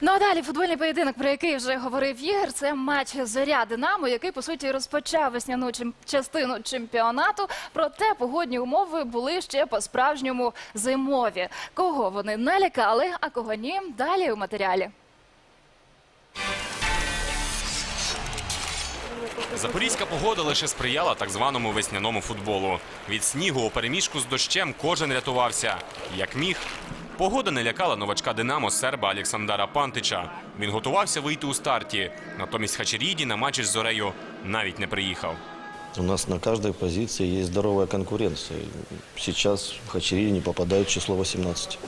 Ну а далі футбольний поєдинок, про який вже говорив Ігор, це матч Зоря Динамо, який по суті розпочав весняну чем- частину чемпіонату. Проте погодні умови були ще по-справжньому зимові. Кого вони налякали, а кого ні, далі у матеріалі. Запорізька погода лише сприяла так званому весняному футболу. Від снігу у переміжку з дощем кожен рятувався. Як міг. Погода не лякала новачка Динамо серба Олександра Пантича. Він готувався вийти у старті. Натомість Хачеріді на матчі з Зорею навіть не приїхав. У нас на каждой позиции есть здоровая конкуренция. Сейчас Хачерии не попадают в число 18.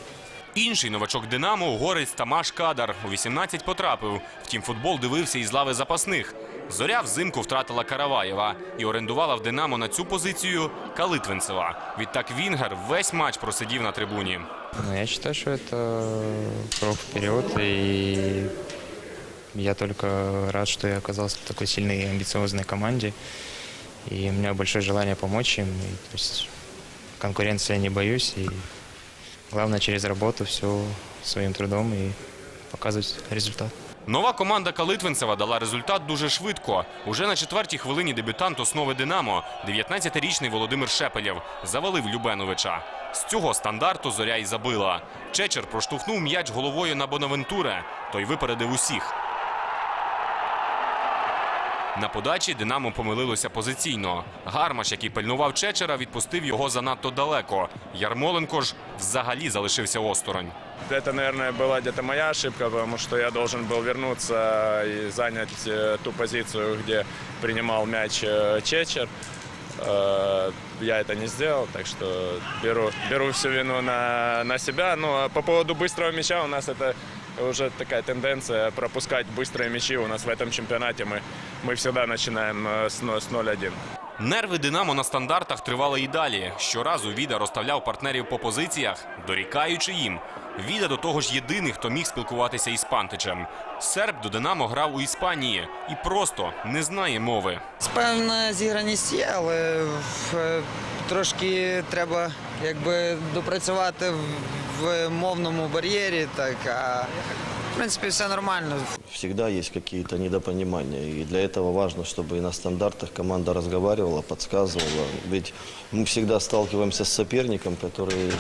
Інший новачок Динамо угорець Тамаш Кадар у 18 потрапив. Втім, футбол дивився із лави запасних. Зоря взимку втратила Караваєва і орендувала в Динамо на цю позицію Калитвинцева. Відтак Вінгер весь матч просидів на трибуні. Ну, я считаю, что это крок вперед, я только рад, что я оказался в такой сильной и амбициозной команде. И у меня большое желание помочь им. И, я не боюсь. И главное через работу все своим трудом и показывать результат. Нова команда Калитвинцева дала результат дуже швидко. Уже на четвертій хвилині дебютант основи Динамо, 19-річний Володимир Шепелєв, завалив Любеновича. З цього стандарту зоря й забила. Чечер проштовхнув м'яч головою на Бонавентуре. Той випередив усіх. На подачі Динамо помилилося позиційно. Гармаш, який пильнував Чечера, відпустив його занадто далеко. Ярмоленко ж взагалі залишився осторонь. Это, наверное, была где-то моя ошибка, потому что я должен был вернуться и занять э, ту позицию, где принимал мяч э, Чечер. Э, Я это не сделал, так что беру, беру всю вину на, на себя. Ну, а по поводу быстрого мяча у нас это уже такая тенденция пропускать быстрые мячи. У нас в этом чемпионате мы, мы всегда начинаем э, с, но- с 0-1. Нерви Динамо на стандартах тривали і далі. Щоразу Віда розставляв партнерів по позиціях, дорікаючи їм. Віда до того ж єдиний, хто міг спілкуватися із Пантичем. Серб до Динамо грав у Іспанії і просто не знає мови. Певна зіграність є, але е, трошки треба якби допрацювати в, в мовному бар'єрі. Так а в принципі все нормально. Всегда есть какие-то недопонимания. И для этого важно, чтобы и на стандартах команда разговаривала, подсказывала. Ведь мы всегда сталкиваемся с соперником, который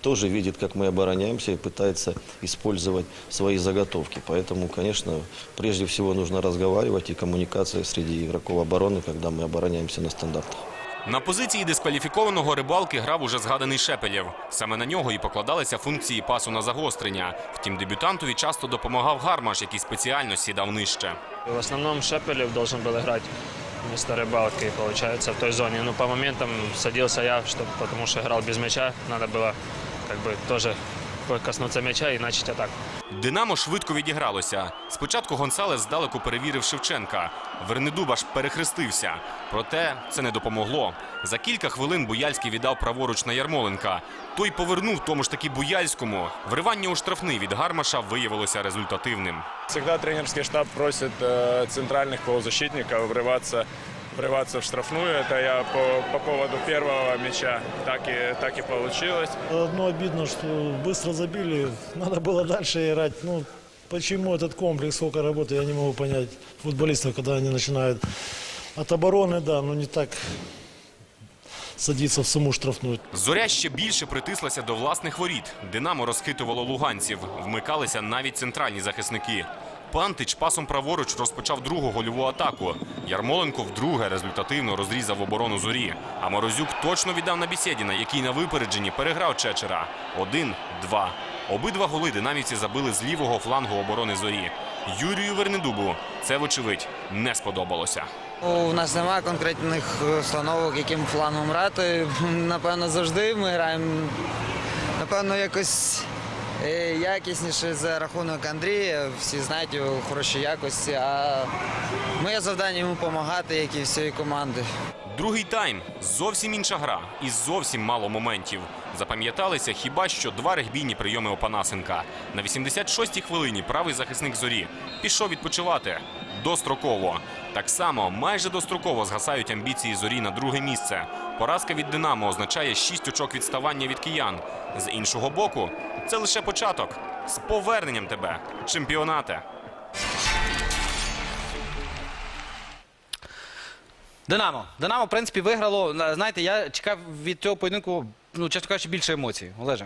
тоже видит, как мы обороняемся и пытается использовать свои заготовки. Поэтому, конечно, прежде всего нужно разговаривать и коммуникация среди игроков обороны, когда мы обороняемся на стандартах. На позиції дискваліфікованого рибалки грав уже згаданий Шепелєв. Саме на нього і покладалися функції пасу на загострення. Втім, дебютантові часто допомагав Гармаш, який спеціально сідав нижче. В основном Шепелев должен был играть вместо рыбалки, получается, в той зоне. Ну, по моментам садился я, что, потому что играл без мяча. Надо было как бы тоже коснуться мяча и начать атаку. Динамо швидко відігралося. Спочатку Гонсалес здалеку перевірив Шевченка. Вернедуба ж перехрестився. Проте це не допомогло. За кілька хвилин Буяльський віддав праворуч на Ярмоленка. Той повернув тому ж таки Буяльському. Вривання у штрафний від Гармаша виявилося результативним. Всегда тренерский штаб просит э, центральных полузащитников врываться, врываться в штрафную. Это я по, по поводу первого мяча так и, так и получилось. Одно обидно, что быстро забили, надо было дальше играть. Ну, почему этот комплекс, сколько работы, я не могу понять футболистов, когда они начинают от обороны, да, но не так садиться в саму штрафную. Зоря ще більше притислася до власних воріт. Динамо розхитувало луганців. Вмикалися навіть центральні захисники. Пантич пасом праворуч розпочав другу гольову атаку. Ярмоленко вдруге результативно розрізав оборону зорі. А Морозюк точно віддав на Бісєдіна, який на випередженні переграв Чечера. Один-два. Обидва голи динамівці забили з лівого флангу оборони зорі. Юрію Вернедубу це, вочевидь, не сподобалося. У нас немає конкретних е, установок, яким флангом грати. Напевно, завжди ми граємо. Напевно, якось е, якісніше за рахунок Андрія. Всі знають його хороші якості. А моє завдання йому допомагати, як і всієї команди. Другий тайм зовсім інша гра і зовсім мало моментів. Запам'яталися хіба що два регбійні прийоми Опанасенка. На 86-й хвилині правий захисник зорі пішов відпочивати достроково. Так само майже достроково згасають амбіції зорі на друге місце. Поразка від Динамо означає 6 очок відставання від киян. З іншого боку, це лише початок. З поверненням тебе, чемпіонате! Динамо. Динамо, в принципі, виграло. На- Знаєте, я чекав від цього поєдинку, ну, чесно кажучи, більше емоцій. Олеже.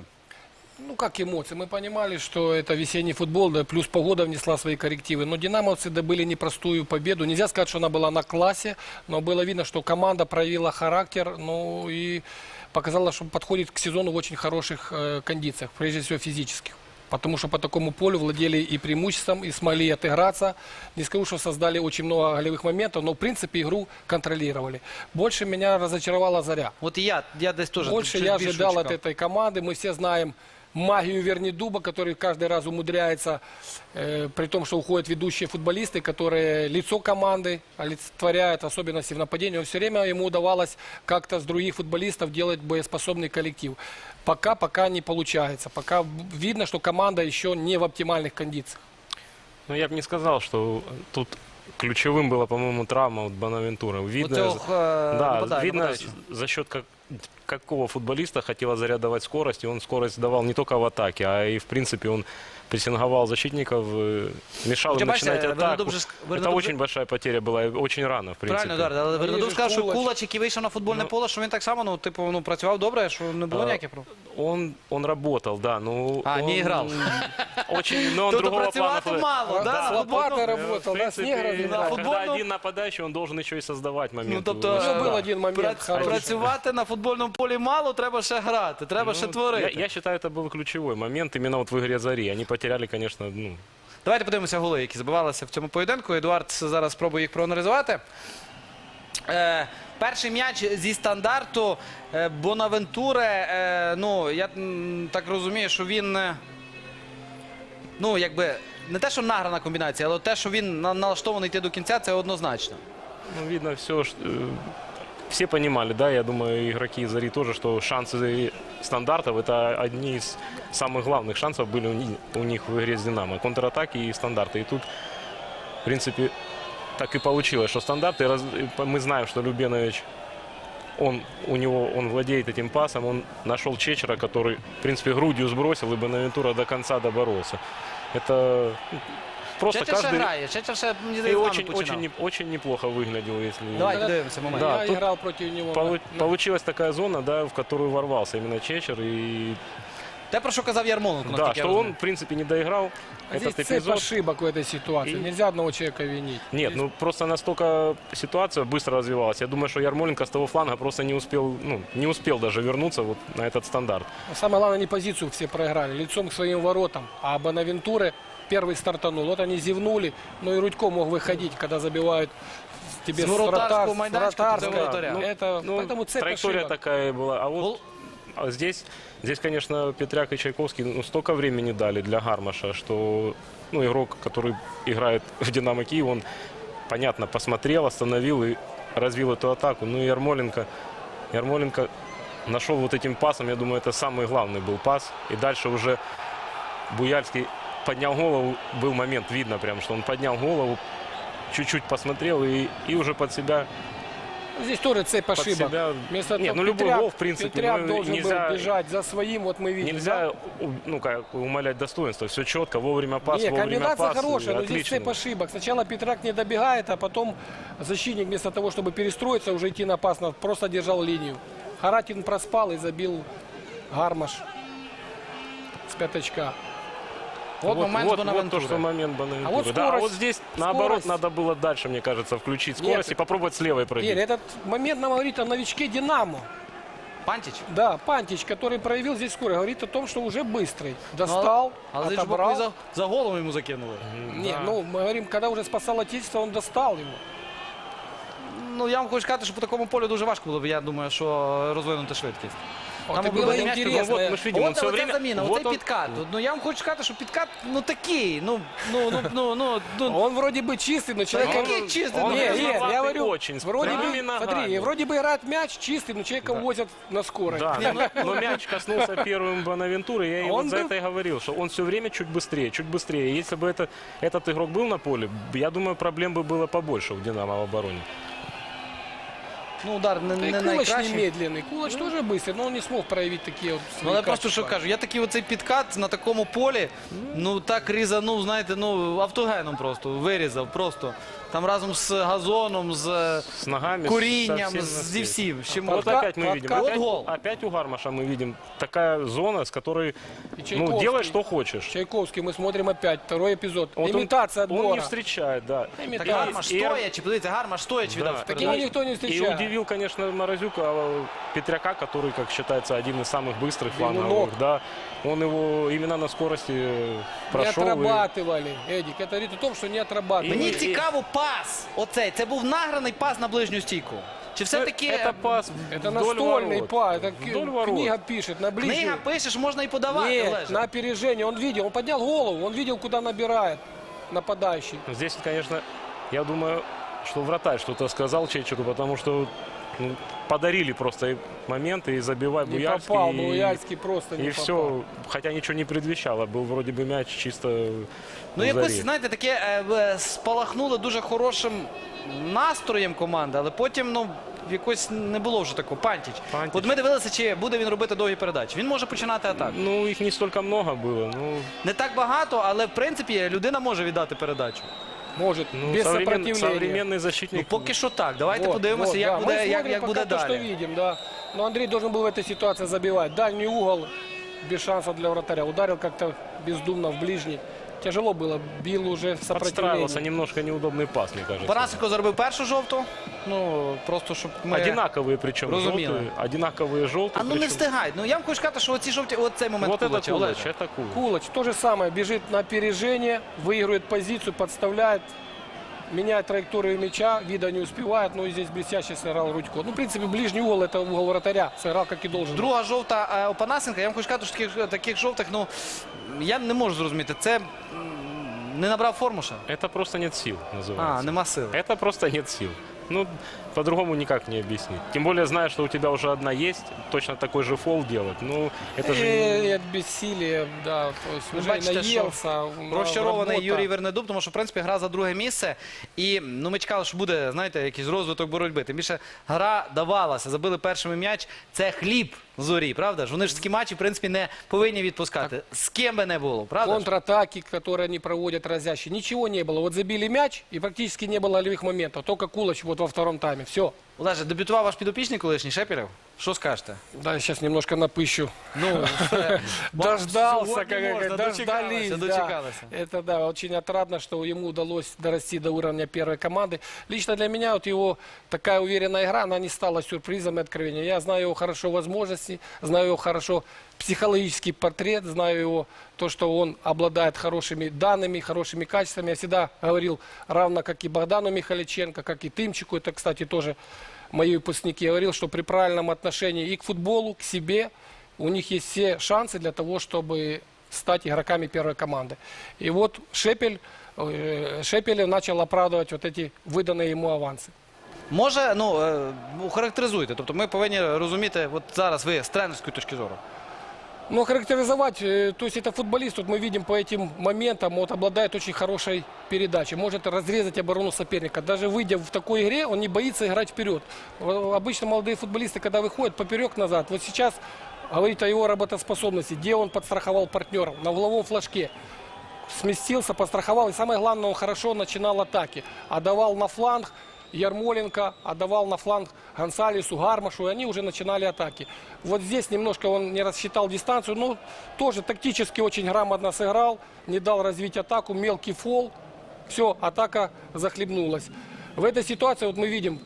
Ну, как эмоции. Мы понимали, что это весенний футбол, да, плюс погода внесла свои коррективы. Но динамовцы добыли непростую победу. Нельзя сказать, что она была на классе, но было видно, что команда проявила характер, ну и показала, что подходит к сезону в очень хороших э, кондициях, прежде всего физических. Потому что по такому полю владели и преимуществом, и смогли отыграться. Не скажу, что создали очень много голевых моментов, но в принципе игру контролировали. Больше меня разочаровала Заря. От і я, я десь теж. Больше я ожидал от этой команды. Мы все знаем магию Вернидуба, который каждый раз умудряется, э, при том, что уходят ведущие футболисты, которые лицо команды олицетворяют, особенно в нападении. Он все время ему удавалось как-то с других футболистов делать боеспособный коллектив. Пока, пока не получается. Пока в- видно, что команда еще не в оптимальных кондициях. Ну, я бы не сказал, что тут ключевым была, по-моему, травма от Бонавентура. Видно, Оцього, е, да, нападає- видно нападаючого. за счет как, какого футболиста хотела Заря давать скорость, и он скорость давал не только в атаке, а и, в принципе, он прессинговал защитников, э, мешал Хоча, им бачите, начинать атаку. Вернедуб же ск- Это Вернедуб очень же- большая потеря была, и очень рано, в принципе. Правильно, Едуард, але Ну, Вернедуб і сказав, що Кулач. Кулач, який вийшов на футбольне Ну. поле, що він так само, ну, типу, ну, працював добре, що не було А, ніяких проблем. Он, он работал, да, ну... А, не он играл. Очень, но он Тут другого плана. працювати футбол- мало, да? Слабато футбол- работал, В да, с принципе, неграми да, играли. футбол- когда футбольном- один нападающий, он должен еще и создавать моменты. Ну, тобто, Вы Ну, е, был один момент прац- хороший. працювати на футбольному полі мало, треба ще грати, треба ще Ну, творити. Я, я считаю, это был ключевой момент именно вот в игре Зари. Они потеряли, конечно, ну, Давайте подивимося голи, які забивалися в цьому поєдинку. Едуард зараз спробує їх проаналізувати. Е, перший м'яч зі стандарту е, Бонавентуре. Е, ну, я м, так розумію, що він. е, Ну, якби. Не те, що награна комбінація, але те, що він на- налаштований йти до кінця, це однозначно. ну, видно все, что, э, все понимали, да, я думаю, игроки Зари тоже, что шансы стандартов это одни из самых главных шансов были у ни- у них в игре с Динамо. Контратаки и стандарты. И тут, в принципе, так и получилось, что стандарты, мы знаем, что Любенович он, у него, он владеет этим пасом, он нашел Чечера, который, в принципе, грудью сбросил, и Бонавентура до конца доборолся. Это просто Чечер ще каждый... грає, Чечер ще, мені И здається, очень, починав. очень, не- очень неплохо выглядел, если... Давайте Да. дивимося момент. Да, я тут играл против него. Полу- на- Получилась такая зона, да, в которую ворвался именно Чечер. И Те, про що казав Ярмоленко, да, наскільки я что розумію. он, в принципе, не доиграл А этот здесь цепь эпизод. ошибок в этой ситуации. И- Нельзя одного человека винить. Нет, ну просто настолько ситуация быстро развивалась. Я думаю, что Ярмоленко с того фланга просто не успел, ну, не успел даже вернуться вот на этот стандарт. Но самое главное, не позицию все проиграли, лицом к своим воротам. А Бонавентуре первый стартанул. Вот они зевнули, но и Рудько мог выходить, когда забивают тебе С вратарского майданчика до вратаря. Ну, это, Ну, поэтому цепь траектория ошибок. такая была. А вот а здесь, здесь, конечно, Петряк и Чайковский ну, столько времени дали для Гармаша, что ну, игрок, который играет в Динамо Киев, он, понятно, посмотрел, остановил и развил эту атаку. Ну и Ярмоленко, Ярмоленко нашел вот этим пасом, я думаю, это самый главный был пас. И дальше уже Буяльский поднял голову, был момент, видно прям, что он поднял голову, чуть-чуть посмотрел и, и уже под себя Ну, Здесь тоже цепь под ошибок. себя. Вместо Нет, того, ну любой Петряк- гол, в принципе, Петряк ну, должен нельзя, был бежать за своим, вот мы видим. нельзя у- ну, как, умалять достоинство. Все четко, вовремя пас, Не, вовремя комбинация пас. и хорошая, но здесь отлично. цепь ошибок. Сначала Петрак не добегает, а потом защитник вместо того, чтобы перестроиться, уже идти на пас, на- просто держал линию. Харатин проспал и забил Гармаш с пятачка. От вот, момент вот, з вот то, что момент Бонавентуры. А вот да, а скорость- вот здесь, наоборот, скорость. надо было дальше, мне кажется, включить скорость Нет. и попробовать с левой пробить. Игорь, этот момент нам говорит о новичке Динамо. Пантіч? Да, Пантич, который проявил здесь скорость, говорит о том, что уже быстрый. Достал, Але ж отобрал. за, за голову йому закинули. Не, ну мы говорим, когда уже спасал Отечество, он достал его. Ну, я вам хочу сказати, що по такому полю дуже важко було б, я думаю, що розвинути швидкість. Вот Там и аби было бити м'яч, интересно. ну, вот мы ж видим, От, он все оця время... заміна, вот оцей он- підкат. Ну, я вам хочу сказати, що підкат, ну, такий, ну, ну, ну, ну, ну, ну, Он вроде бы чистый, но человек... який чистий, он ну, Не, грязноватый нет, я говорю, очень, с вроде прямыми бы, ногами. смотри, вроде бы играет мяч чистый, но человека возят на скорость. Да, но, но мяч коснулся первым Бонавентуры, я и Он вот за был- это и говорил, что он все время чуть быстрее, чуть быстрее. Если бы это, этот игрок был на поле, я думаю, проблем бы было побольше у Динамо в обороне. Ну, удар не, Да и не Кулач не найкращий. медленный. Кулач тоже быстрый, но он не смог проявить такие вот Ну, свои але просто що качества. кажу, я такий оцей підкат на такому полі, ну так різанув, знаєте, ну автогеном просто вирізав, просто. Там разом з газоном, з С ногами. курінням, совсем на зі свете. всім. з чим Вот можна. опять мы видим. подкат, Опять, гол. опять у Гармаша мы видим такая зона, с которой И ну, Чайковский. делай что хочешь. Чайковский, мы смотрим опять, второй эпизод. Вот он- Имитация он, отбора. не встречает, да. Так Имитация. Гармаш І- стоячи, подивіться, Гармаш стоячи віддав. Да. цю Так передачу. его никто не И встречает. удивил, конечно, Морозюка а, Петряка, который, как считается, один из самых быстрых Бегунок. фланговых. Да. Он его именно на скорости Не прошел. и- отрабатывали, Эдик. Это говорит о том, что не отрабатывали. Мені І- цікаво пас. Оцей. Це був награний пас на ближню стійку. Чи все-таки Это пас Это вдоль настольный ворот. па, это Вдоль к- ворот. книга пишет, на ближнюю. книга пишеш, можна і подавати, Нет, Олеже. на опережение. Он видел, он поднял голову, он видел, куда набирает нападающий. Здесь, конечно, я думаю, что вратарь что-то сказал Чечеру, потому что ну, подарили просто и моменты и забивай Не Буяльский. попал, и- Буяльский просто не И попал. все, хотя ничего не предвещало, был вроде бы мяч чисто Ну, в якось, заре. знаєте, таке е, в- спалахнуло дуже хорошим настроєм команди, але потім, ну, якось не було вже такого. Пантіч. Пантіч. От ми дивилися, чи буде він робити довгі передачі. Він може починати атаку. Ну, их не столько много было. Ну, Не так багато, але в принципі людина може віддати передачу. Может, ну без современ- сопротивления. современный Ну, защитник. поки що так. Давайте Вот, подивимося, вот, як, да. Мы буде, як, смотрим як буде пока то, далі. что видим, да. Но Андрей должен был в этой ситуации забивать. Дальний угол, без шансов для вратаря. Ударил как-то бездумно в ближний. Тяжело было, бил уже в Подстраивался сопротивлении. немножко неудобный пас, мне кажется. Парасенко заробив першу жовту. Ну, просто щоб ми... Одинаковые причем Разумела. желтые. Одинаковые желтые. А ну не причем. встигають. Ну я вам хочу сказати, що оці жовті, от цей момент Вот это Кулача, Кулач, Олеже. это Кулач. Кулач то же самое, бежит на опережение, выигрывает позицию, подставляет, меняет траекторию мяча, вида не успевает, но и здесь блестяще сыграл Рудько. Ну, в принципе, ближний угол это угол вратаря, сыграл как и должен. Друга жовта е, у Панасенка. Я вам хочу сказати, що таких, таких жовтих, ну я не можу зрозуміти. Це м, не набрав форму ще. Это просто нет сил, называется. А, нема сил. Это просто нет сил. Ну, по-другому никак не объяснить. Тем более, зная, что у тебя уже одна есть, точно такой же фол делать. Ну, это же... И от бессилия, да, то есть Ви уже бачите, що наелся. на- Розчарований работа. Юрій Вернедуб, тому що в принципі гра за друге місце. І ну ми чекали, що буде, знаєте, якийсь розвиток боротьби. Тим більше гра давалася, забили першими м'яч. Це хліб зорі, правда ж? Вони ж такі матчі, в принципі, не повинні відпускати. З ким би не було, правда? ж? Контратаки, которые они проводят разящие. Ничего не было. Вот забили мяч, и практически не было голевых моментов. Только Кулач вот во втором тайме. Все. Олеже, дебютував ваш підопічний колишній Шепірев. Що скажете? Да, сейчас немножко напыщу. Ну, Дождался, как дочекалися, дождались. да. дочекалися. Это да, очень отрадно, что ему удалось дорасти до уровня первой команды. Лично для меня вот его такая уверенная игра, она не стала сюрпризом и откровением. Я знаю его хорошо возможности, знаю его хорошо психологический портрет, знаю его то, что он обладает хорошими данными, хорошими качествами. Я всегда говорил, равно как и Богдану Михаличенко, как и Тымчику, это, кстати, тоже мои выпускники, я говорил, что при правильном отношении и к футболу, к себе, у них есть все шансы для того, чтобы стать игроками первой команды. И вот Шепель, э, Шепелев начал оправдывать вот эти выданные ему авансы. Може, ну, е, охарактеризуйте. Тобто ми повинні розуміти, от зараз ви з тренерської точки зору. Но характеризовать, э, то есть это футболист, вот мы видим по этим моментам, вот обладает очень хорошей передачей, может разрезать оборону соперника. Даже выйдя в такой игре, он не боится играть вперед. Э, Обычно молодые футболисты, когда выходят поперек назад, вот сейчас говорит о его работоспособности, где он подстраховал партнера, на угловом флажке. Сместился, подстраховал, и самое главное, он хорошо начинал атаки. Отдавал на фланг Ярмоленко, отдавал на фланг Гонсалесу, Гармашу, и они уже начинали атаки. Вот здесь немножко он не рассчитал дистанцию, но тоже тактически очень грамотно сыграл, не дал развить атаку, мелкий фол, все, атака захлебнулась. В этой ситуации вот мы видим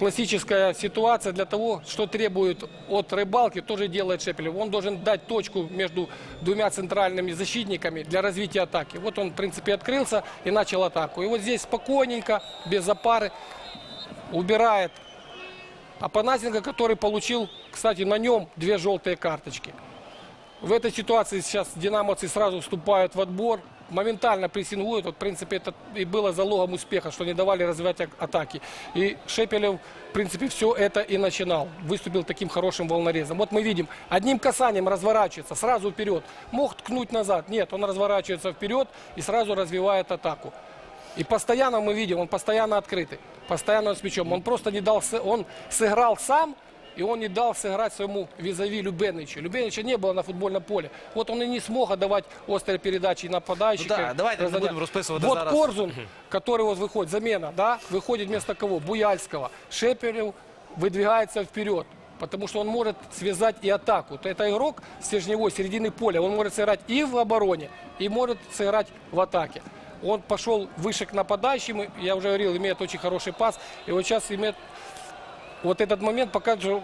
классическая ситуация для того, что требует от рыбалки, тоже делает Шепелев. Он должен дать точку между двумя центральными защитниками для развития атаки. Вот он, в принципе, открылся и начал атаку. И вот здесь спокойненько, без опары, убирает Апанасенко, который получил, кстати, на нем две желтые карточки. В этой ситуации сейчас динамовцы сразу вступают в отбор, моментально прессингуют. Вот, в принципе, это и было залогом успеха, что не давали развивать атаки. И Шепелев, в принципе, все это и начинал. Выступил таким хорошим волнорезом. Вот мы видим, одним касанием разворачивается, сразу вперед. Мог ткнуть назад. Нет, он разворачивается вперед и сразу развивает атаку. И постоянно мы видим, он постоянно открытый, постоянно с мячом. Он просто не дал, с- он сыграл сам, и он не дал сыграть своему визави Любеничу. Любенича не было на футбольном поле. Вот он и не смог отдавать острые передачи нападающих. Ну да, давайте не разгонять. будем розписувати Вот зараз. Корзун, который вот выходит, замена, да, выходит вместо кого? Буяльского. Шепелев выдвигается вперед. Потому что он может связать и атаку. То это игрок стержневой середины поля. Он может сыграть и в обороне, и может сыграть в атаке. Он пошел выше к нападающим. и, Я уже говорил, имеет очень хороший пас. И вот сейчас имеет вот этот момент показывает, что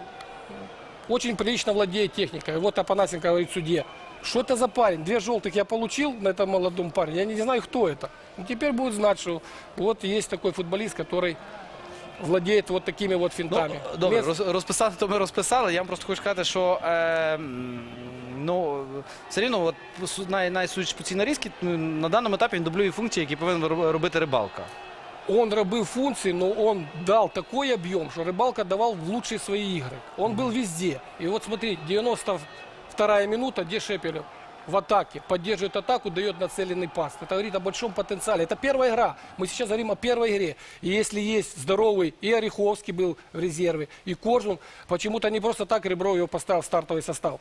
очень прилично владеет техникой. И Вот Апанасенко говорит судье, что это за парень? Две желтых я получил на этом молодом парне. Я не знаю, кто это. Ну, теперь будет знать, что вот есть такой футболист, который владеет вот такими вот финтами. Ну, добре, Вместо- роз- розписати то ми розписали. Я вам просто хочу сказати, що е, м, ну, все рівно, от, су- най, найсудячи по цій нарізці, ну, на даному етапі він дублює функції, які повинен роб- робити рибалка. Он рабыл функции, но он дал такой объем, что Рыбалка давал в лучшие свои игры. Он был везде. И вот смотри, 92 минута, где Шепелев в атаке, поддерживает атаку, дает нацеленный пас. Это говорит о большом потенциале. Это первая игра. Мы сейчас говорим о первой игре. И если есть здоровый, и Ореховский был в резерве, и Коржун, почему-то не просто так Ребров его поставил в стартовый состав.